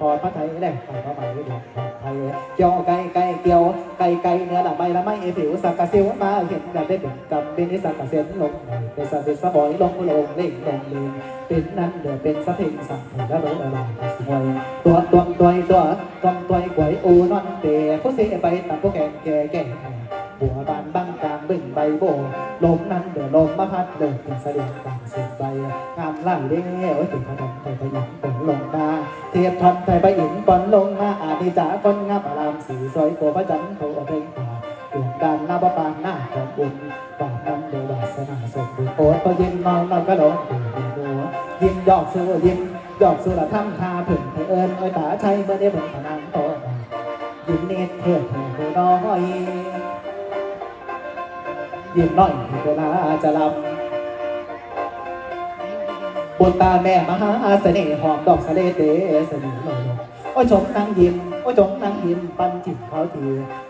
พอพระไทยแหล่งไปพระใบเดือดไทยเกี่ยวไก่ไก่เกี่ยวไก่ไก่เนื้อละใบละไม่เอผิวสักกะเซิวมาเห็นกันได้เป็นกำเป็นสักกะเซ็นลงเป็นสะเป็นสะบอยลงลงเล่งลงเลงเป็นนั้นเดือเป็นสะเพ่งสั่งถึงแล้วรู้อะไรสวยตัวตัวตัวตัวตัวตัวกวยอูนอนเตะผู้เสียไปตัดผู้แก่แก่แก่บัวบานบังกลางบึ่ง ใบโบลมนั้นเดือลมมาพัดเดินเป็นเสด็จกลางเสียงใบงามล่าเลี้ยวถึงพนมไทยพยิงปนลงนาเทียบทอนไทยไปอินปอนลงมาอาดิจาคนงามอารามสีสวยกว่าพระจันทร์เขาเอาเพลงป่าดวงดานหน้าประปานหน้าของบุญบาปนั้นเดือวาสนาสมบูรณ์โอดพอยิ้มนอนนอนก็ลงดูดีดูยิ้มยอกสู้ยิ้มยอกสู้ละทำทาผึ่งเธอเอิญเอ้ตาใช้เมื่อได้เหมือนพนังโตยิ้มเนตรเถิดเธอผู้น้อย ยิ้มน้อยเวลาจะลำบุญตาแม่มหาเสน่ห์หอมดอกสะเลเดเสน่ห์ลอยลงโอ้ชมนางยิ้มโอ้ชมนางยิ้มปันจิตเขาที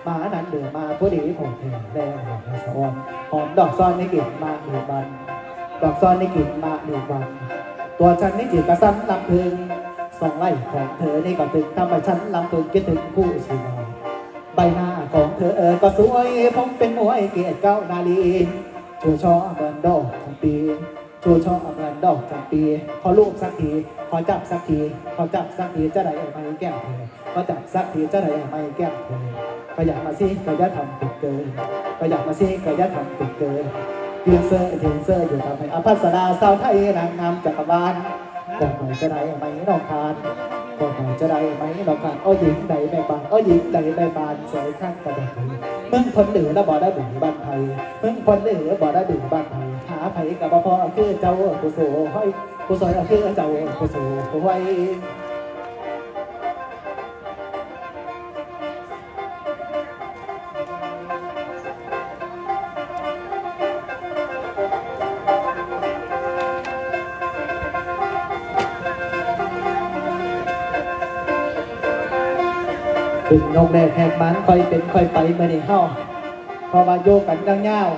มานั้นเดือมาผู้ดีผมเห็นแล้วหอมสะออนหอมดอกซ่อนในกลิ่นมาหนึ่งวันดอกซ่อนในกลิ่นมาหนึ่งวันตัวฉันนี่จิตกระสันลำพึงสองไล่ของเธอในี่ก็ถึงทำให้ฉันลำพึงคิดถึงคู่ชีวิตใบหน้า ของเธอเออก็สวยผมเป็นมวยเกียรติเก้านาลีชูช่อเหมือนดอกทั้งปีชูช่อเหมือนดอกทั้งปี ขอลูกสักทีขอจับสักทีขอจับสักทีจะได้ไม่แก้วเธอขอจับสักทีจะได้ไม่แก้วเธอก็อยากมาซิก็ย่าทำติดเกินก็อยากมาซิก็ย่าทำติดเกินยืนเซอร์ยืนเซอร์อยู่ทำให้อภัสราสาวไทยนางงามจักรวาลก่อนหน่อยจะได้ไม่นองคาน ก็หน่อยจะได้ไหมเราคานโอ้หญิงใดแม่บานอ้หญิงใดแม่บานสวยข้างกระบอกมึงคนเหนือแล้วบ่ได้ดึงบ้านไทยเมืองคนเหนือบ่ได้ดึงบ้านไทยหาไผกับบ่พอคือเจ้าผู้โสห้อยผู้ซอยคือเจ้าผู้โสผู้ไว้ ถึงนกแรกแหกมันค่อยเป็นค่อยไปมื่อนี้เฮาพอมาโยกกันเงาว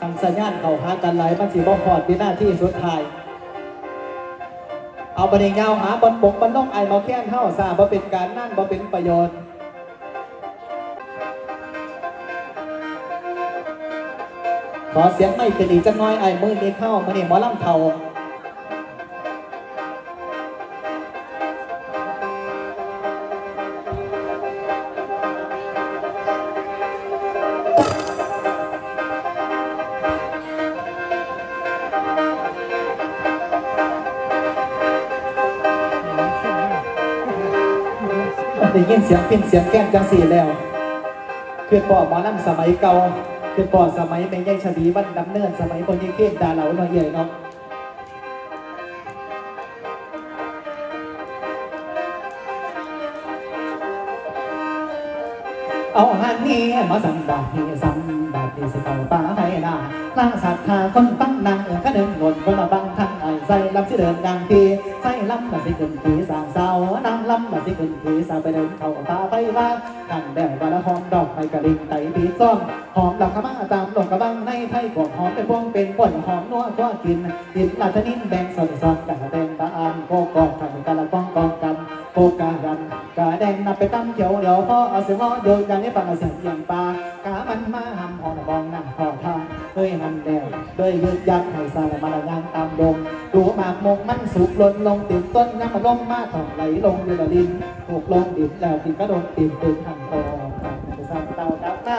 ทำสัญญาณเขาหากันไหลายมันสิบ่พอดวินาที่สุดท้าย เอาบันเงาวหาบนบกบนน้องไอมาแค้นเฮาซาบ่เป็นการนั่นบ่เป็นประโยชน์ขอเสียงไม่ขึ้นอีกจังน้อยไอ้มือนี้เข้ามือนี้หมอลำเทา ได้ยินเสียงปิ้นเสียงแก้มจังสี่แล้วคือปอหมอลำสมัยเก่าคือปอสมัยแม่ยายชวีบ้านดำเนินสมัยคนยิ่งเก้ดาเหลาหน่อยใหญ่เนาะเอาหันนี้มาสันดาบที่สันดาบที่สิเป่าป่าให้นาล่างสัตว์ขาคนตั้งนางเออก็เดินวนคนมาบังทางไอ้ใส่ลำสิเดินดังที ใส่ลำมาสิขึ้นผีสางเศร้านางลำมาสิขึ้นผีสาวไปเดินเข้าป่าไปว่าทางแดดวันละหอมดอกไม้กระดิ่งไตปีซ้อม อมดอกขม้าตามดอกกระบังในไทยกวหอมเป็นพวงเป็นก้นหอมนัวก็กินกินลาทนินแดงสดสดกะแดงตาอันโกกอกกันละป้องกองกันโปกาดันกาแดงนับไปตั้มเขียวเดี๋ยวพ่อเอาเสียงล้อโยนกันให้ฟังเสียงอย่างปลากามันมาหำหอนบองน้าขอทางเฮ้ยมันแดงด้วยยึดยัดให้สารมาละยางตามดงดูหมากมงมันสุกหล่นลงติดต้นน้ำมันล่มมาถ่องไหลลงเรือดินถูกลงดินแล้วติดกระโดดติดตึงหันคอไปสร้างเตาดับหน้า